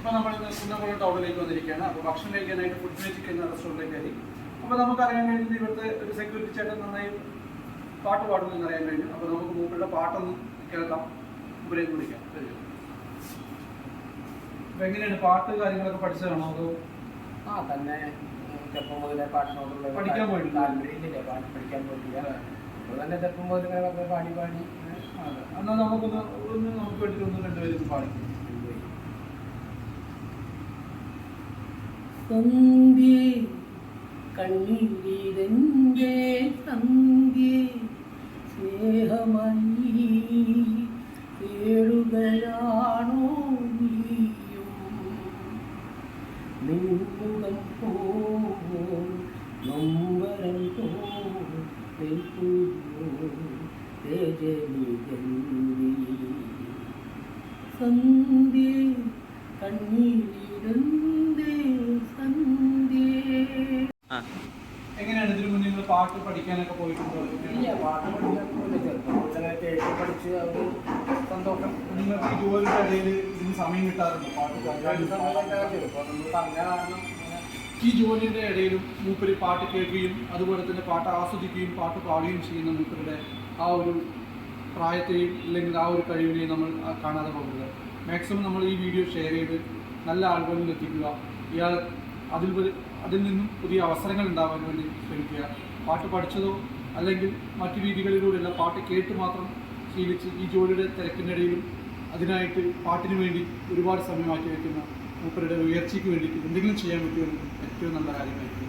അപ്പോൾ നമ്മൾ കുന്നംകുളം ടൗണിലേക്ക് വന്നിരിക്കുകയാണ്. അപ്പോൾ ഭക്ഷണം കഴിക്കാനായിട്ട് ഫുഡ് മാജിക് എന്ന റെസ്റ്റോറന്റിലേക്ക് ആയി അപ്പോൾ നമുക്ക് അറിയാൻ കഴിയുന്നത് ഇവിടുത്തെ ഒരു സെക്യൂരിറ്റി ചേട്ടൻ നന്നായി പാട്ട് പാടുന്നു അറിയാൻ കഴിഞ്ഞു അപ്പോൾ നമുക്ക് മൂപ്പരുടെ പാട്ടൊന്ന് കേൾക്കാം. മൂപ്പരേക്ക് വിളിക്കാം അപ്പൊ അപ്പോൾ എങ്ങനെയാണ് പാട്ട് കാര്യങ്ങളൊക്കെ പഠിച്ചതാണോ അതോ? ആ തന്നെ. ചെറുപ്പം മുതലേ പാട്ടിനോടുള്ള പഠിക്കാൻ പോയിട്ടില്ല? താല്പര്യമില്ല. പാട്ട് പഠിക്കാൻ പോയിട്ടില്ല. അപ്പോൾ തന്നെ ചെറുപ്പം മുതൽ ഇങ്ങനെ പാടി പാടി. അതെ. എന്നാൽ നമുക്കൊന്ന് ഒന്ന് നമുക്ക് വേണ്ടിയിട്ട് ഒന്ന് രണ്ടുപേരും പാടി. സന്ധ്യേ കണ്ണീരിരന്റെ സന്ധ്യേ സ്നേഹമണി കേടുകയാണോ നീയും? നിൻമുഖം പോൽ നൊമ്പരം സന്ധ്യേ കണ്ണീരിരന്തേ സന്ധ്യേ എങ്ങനെയാണ് ഇതിനു മുന്നേ നിങ്ങൾ പാട്ട് പഠിക്കാനൊക്കെ പോയിട്ടുണ്ടോ? ഇല്ല പാട്ട് പോയില്ല ചെറുപ്പം പഠിച്ച് ഒരു സന്തോഷം. നിങ്ങൾക്ക് ഇടയിൽ ഇതിന് സമയം കിട്ടാറുണ്ടോ? പാട്ട് കാരണം ഈ ജോലിയുടെ ഇടയിലും മൂപ്പര് പാട്ട് കേൾക്കുകയും അതുപോലെ തന്നെ പാട്ട് ആസ്വദിക്കുകയും പാട്ട് പാടുകയും ചെയ്യുന്ന മൂപ്പരുടെ ആ ഒരു പ്രായത്തെയും അല്ലെങ്കിൽ ആ ഒരു കഴിവിനെയും നമ്മൾ കാണാതെ പോകുന്നത്. മാക്സിമം നമ്മൾ ഈ വീഡിയോ ഷെയർ ചെയ്ത് നല്ല ആളുകളിൽ എത്തിക്കുക. ഇയാൾ അതിൽ അതിൽ നിന്നും പുതിയ അവസരങ്ങൾ ഉണ്ടാവാൻ വേണ്ടി ശ്രമിക്കുക. പാട്ട് പഠിച്ചതോ അല്ലെങ്കിൽ മറ്റു രീതികളിലൂടെയുള്ള പാട്ട് കേട്ട് മാത്രം ശീലിച്ച് ഈ ജോലിയുടെ തിരക്കിനിടയിലും അതിനായിട്ട് പാട്ടിന് വേണ്ടി ഒരുപാട് സമയം മാറ്റി വയ്ക്കുന്ന മൂപ്പരുടെ ഉയർച്ചയ്ക്ക് വേണ്ടിയിട്ട് എന്തെങ്കിലും ചെയ്യാൻ പറ്റുമെന്ന് ഏറ്റവും നല്ല കാര്യമായിരിക്കും.